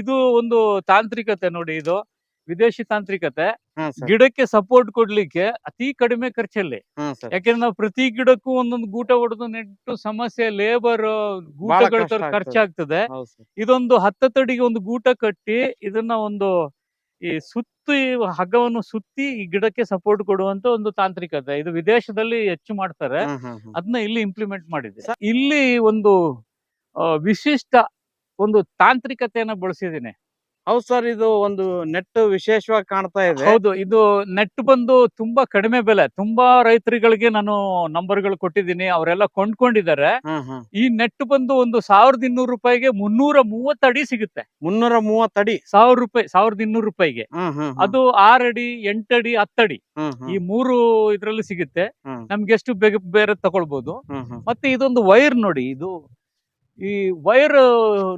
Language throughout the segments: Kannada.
ಇದು ಒಂದು ತಾಂತ್ರಿಕತೆ ನೋಡಿ ಇದು. ವಿದೇಶಿ ತಾಂತ್ರಿಕತೆ. ಗಿಡಕ್ಕೆ ಸಪೋರ್ಟ್ ಕೊಡ್ಲಿಕ್ಕೆ ಅತಿ ಕಡಿಮೆ ಖರ್ಚಲ್ಲಿ. ಯಾಕಂದ್ರೆ ನಾವು ಪ್ರತಿ ಗಿಡಕ್ಕೂ ಒಂದೊಂದು ಗೂಟ ಹೊಡೆದು ನೆಟ್ಟು ಸಮಸ್ಯೆ ಲೇಬರ್ ಗೂಟಗಳ ಖರ್ಚಾಗ್ತದೆ. ಇದೊಂದು ಹತ್ತತ್ತಡಿಗೆ ಒಂದು ಗೂಟ ಕಟ್ಟಿ ಇದನ್ನ ಒಂದು ಈ ಸುತ್ತಿ ಹಗ್ಗವನ್ನು ಸುತ್ತಿ ಈ ಗಿಡಕ್ಕೆ ಸಪೋರ್ಟ್ ಕೊಡುವಂತ ಒಂದು ತಾಂತ್ರಿಕತೆ. ಇದು ವಿದೇಶದಲ್ಲಿ ಹೆಚ್ಚು ಮಾಡ್ತಾರೆ. ಅದನ್ನ ಇಲ್ಲಿ ಇಂಪ್ಲಿಮೆಂಟ್ ಮಾಡಿದೆ. ಇಲ್ಲಿ ಒಂದು ವಿಶಿಷ್ಟ ಒಂದು ತಾಂತ್ರಿಕತೆಯನ್ನ ಬಳಸಿದ್ದೀನಿ ಹೌದು ಸರ್ ಇದು ಒಂದು ನೆಟ್ ವಿಶೇಷವಾಗಿ ಕಾಣ್ತಾ ಇದೆ ಹೌದು ಇದು ನೆಟ್ ಬಂದು ತುಂಬಾ ಕಡಿಮೆ ಬೆಲೆ ತುಂಬಾ ರೈತರುಗಳಿಗೆ ನಾನು ನಂಬರ್ಗಳು ಕೊಟ್ಟಿದ್ದೀನಿ ಅವರೆಲ್ಲ ಕೊಂಡ್ಕೊಂಡಿದ್ದಾರೆ. ಈ ನೆಟ್ ಬಂದು ಒಂದು ಸಾವಿರದ ಇನ್ನೂರು ರೂಪಾಯಿಗೆ ಮುನ್ನೂರ ಮೂವತ್ತು ಅಡಿ ಸಿಗುತ್ತೆ ಮುನ್ನೂರ ಮೂವತ್ತು ಅಡಿ ಸಾವಿರ ರೂಪಾಯಿ ಸಾವಿರದ ಇನ್ನೂರು ರೂಪಾಯಿಗೆ. ಅದು ಆರಡಿ ಎಂಟಡಿ ಹತ್ತಡಿ. ಈ ಮೂರು ಇದ್ರಲ್ಲಿ ಸಿಗುತ್ತೆ. ನಮ್ಗೆ ಎಷ್ಟು ಬೇಗ ಬೇರೆ ತಗೊಳ್ಬಹುದು. ಮತ್ತೆ ಇದೊಂದು ವೈರ್ ನೋಡಿ ಇದು ಈ ವೈರ್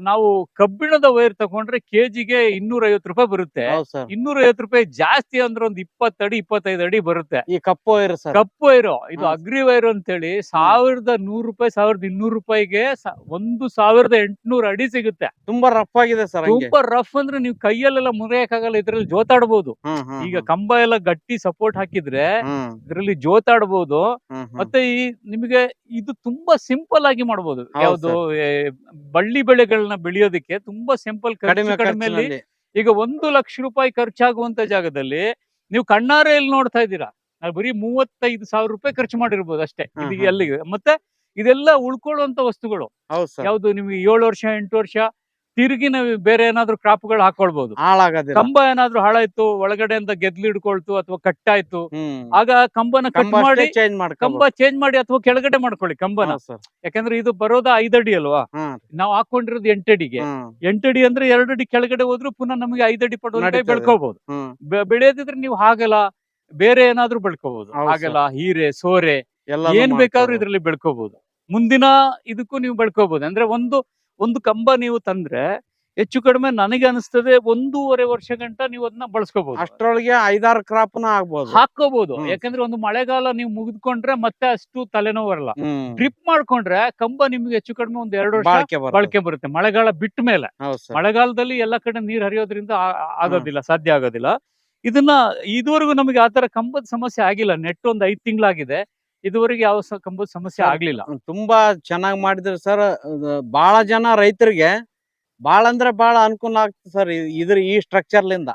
ನಾವು ಕಬ್ಬಿಣದ ವೈರ್ ತಗೊಂಡ್ರೆ ಕೆಜಿಗೆ ಇನ್ನೂರ ಐವತ್ತು ರೂಪಾಯಿ ಬರುತ್ತೆ. ಇನ್ನೂರ ಐವತ್ತು ರೂಪಾಯಿ ಜಾಸ್ತಿ ಅಂದ್ರೆ ಒಂದು ಇಪ್ಪತ್ತಡಿ ಇಪ್ಪತ್ತೈದು ಅಡಿ ಬರುತ್ತೆ. ಈ ಕಪ್ಪು ವೈರ್ ಕಪ್ಪು ವೈರ್ ಇದು ಅಗ್ರಿ ವೈರ್ ಅಂತೇಳಿ ಸಾವಿರದ ನೂರು ರೂಪಾಯಿ ಸಾವಿರದ ಇನ್ನೂರು ರೂಪಾಯಿಗೆ ಒಂದು ಸಾವಿರದ ಎಂಟುನೂರ ಅಡಿ ಸಿಗುತ್ತೆ. ತುಂಬಾ ರಫ್ ಆಗಿದೆ ಸರ್ ತುಂಬಾ ರಫ್ ಅಂದ್ರೆ ನೀವು ಕೈಯಲ್ಲೆಲ್ಲ ಮುರಿಯಕ್ಕಾಗಲ್ಲ ಇದ್ರಲ್ಲಿ ಹ್ಮ್ ಈಗ ಕಂಬ ಎಲ್ಲ ಗಟ್ಟಿ ಸಪೋರ್ಟ್ ಹಾಕಿದ್ರೆ ಇದ್ರಲ್ಲಿ ಹ್ಮ್. ಮತ್ತೆ ಈ ನಿಮಗೆ ಇದು ತುಂಬಾ ಸಿಂಪಲ್ ಆಗಿ ಮಾಡ್ಬೋದು. ಯಾವ್ದು ಬಳ್ಳಿ ಬೆಳೆಗಳನ್ನ ಬೆಳೆಯೋದಕ್ಕೆ ತುಂಬಾ ಸಿಂಪಲ್ ಕಡಿಮೆಯಲ್ಲಿ ಈಗ ಒಂದು ಲಕ್ಷ ರೂಪಾಯಿ ಖರ್ಚಾಗುವಂತ ಜಾಗದಲ್ಲಿ ನೀವು ಕಣ್ಣಾರೆ ಎಲ್ಲಿ ನೋಡ್ತಾ ಇದ್ದೀರಾ. ನಾವು ಬರೀ ಮೂವತ್ತೈದು ಸಾವಿರ ರೂಪಾಯಿ ಖರ್ಚು ಮಾಡಿರ್ಬೋದು ಅಷ್ಟೇ. ಅಲ್ಲಿಗೆ ಮತ್ತೆ ಇದೆಲ್ಲ ಉಳ್ಕೊಳ್ಳುವಂತ ವಸ್ತುಗಳು. ಯಾವ್ದು ನಿಮ್ಗೆ ಏಳು ವರ್ಷ ಎಂಟು ವರ್ಷ ತಿರುಗಿ ನಾವು ಬೇರೆ ಏನಾದ್ರು ಕ್ರಾಪ್ಗಳು ಹಾಕೊಳ್ಬಹುದು ಹಾಳಾಗದಿಲ್ಲ. ಕಂಬ ಏನಾದ್ರು ಹಾಳಾಯ್ತು ಒಳಗಡೆಯಿಂದ ಗೆದ್ಲು ಹಿಡ್ಕೊಳ್ತು ಅಥವಾ ಕಟ್ಟಾಯ್ತು ಆಗ ಕಂಬನ ಕಟ್ ಮಾಡಿ ಚೇಂಜ್ ಕಂಬ ಚೇಂಜ್ ಮಾಡಿ ಅಥವಾ ಕೆಳಗಡೆ ಮಾಡ್ಕೊಳ್ಳಿ ಕಂಬನ. ಯಾಕಂದ್ರೆ ಇದು ಬರೋದ ಐದಡಿ ಅಲ್ವಾ? ನಾವು ಹಾಕೊಂಡಿರೋದು ಎಂಟಡಿಗೆ. ಎಂಟಡಿ ಅಂದ್ರೆ ಎರಡಡಿ ಕೆಳಗಡೆ ಹೋದ್ರು ಪುನಃ ನಮಗೆ ಐದಡಿ ಅಡಿ ನಡೀತದೆ. ಬೆಳ್ಕೋಬಹುದು ಬೆಳೆಯದಿದ್ರೆ ನೀವು ಹಾಗಲ್ಲ ಬೇರೆ ಏನಾದ್ರು ಬೆಳ್ಕೋಬಹುದು ಹೌದು ಹಾಗಲ್ಲ ಹೀರೆ ಸೋರೆ ಏನ್ ಬೇಕಾದ್ರೂ ಇದ್ರಲ್ಲಿ ಬೆಳ್ಕೋಬಹುದು ಮುಂದಿನ ಇದಕ್ಕೂ ನೀವು ಬೆಳ್ಕೋಬಹುದು ಅಂದ್ರೆ ಒಂದು ಒಂದು ಕಂಬ ನೀವು ತಂದ್ರೆ ಹೆಚ್ಚು ಕಡಿಮೆ ನನಗೆ ಅನಿಸ್ತದೆ ಒಂದೂವರೆ ವರ್ಷ ಗಂಟ ನೀವು ಅದನ್ನ ಬಳಸ್ಕೋಬಹುದು ಅಷ್ಟರೊಳಗೆ ಐದಾರು ಕ್ರಾಪ್ ಆಗ್ಬೋದು. ಹಾಕೋಬಹುದು. ಯಾಕಂದ್ರೆ ಒಂದು ಮಳೆಗಾಲ ನೀವು ಮುಗಿದ್ಕೊಂಡ್ರೆ ಮತ್ತೆ ಅಷ್ಟು ತಲೆನೋವು ಬರಲ್ಲ. ಡ್ರಿಪ್ ಮಾಡ್ಕೊಂಡ್ರೆ ಕಂಬ ನಿಮ್ಗೆ ಹೆಚ್ಚು ಕಡಿಮೆ ಒಂದ್ ಎರಡು ವರ್ಷ ಬಳಕೆ ಬರುತ್ತೆ. ಮಳೆಗಾಲ ಬಿಟ್ಟ ಮೇಲೆ ಮಳೆಗಾಲದಲ್ಲಿ ಎಲ್ಲ ಕಡೆ ನೀರ್ ಹರಿಯೋದ್ರಿಂದ ಆಗೋದಿಲ್ಲ ಸಾಧ್ಯ ಆಗೋದಿಲ್ಲ. ಇದನ್ನ ಇದುವರೆಗೂ ನಮಗೆ ಆತರ ಕಂಬದ ಸಮಸ್ಯೆ ಆಗಿಲ್ಲ. ನೆಟ್ ಒಂದ್ ಐದ್ ತಿಂಗಳಾಗಿದೆ. ಇದುವರೆಗೆ ಯಾವ ಕಂಬದ ಸಮಸ್ಯೆ ಆಗ್ಲಿಲ್ಲ. ತುಂಬಾ ಚೆನ್ನಾಗಿ ಮಾಡಿದ್ರು ಸರ್. ಬಹಳ ಜನ ರೈತರಿಗೆ ಬಹಳ ಅಂದ್ರೆ ಬಹಳ ಅನುಕೂಲ ಆಗ್ತದೆ ಸರ್ ಇದ್ರ ಈ ಸ್ಟ್ರಕ್ಚರ್ಲಿಂದ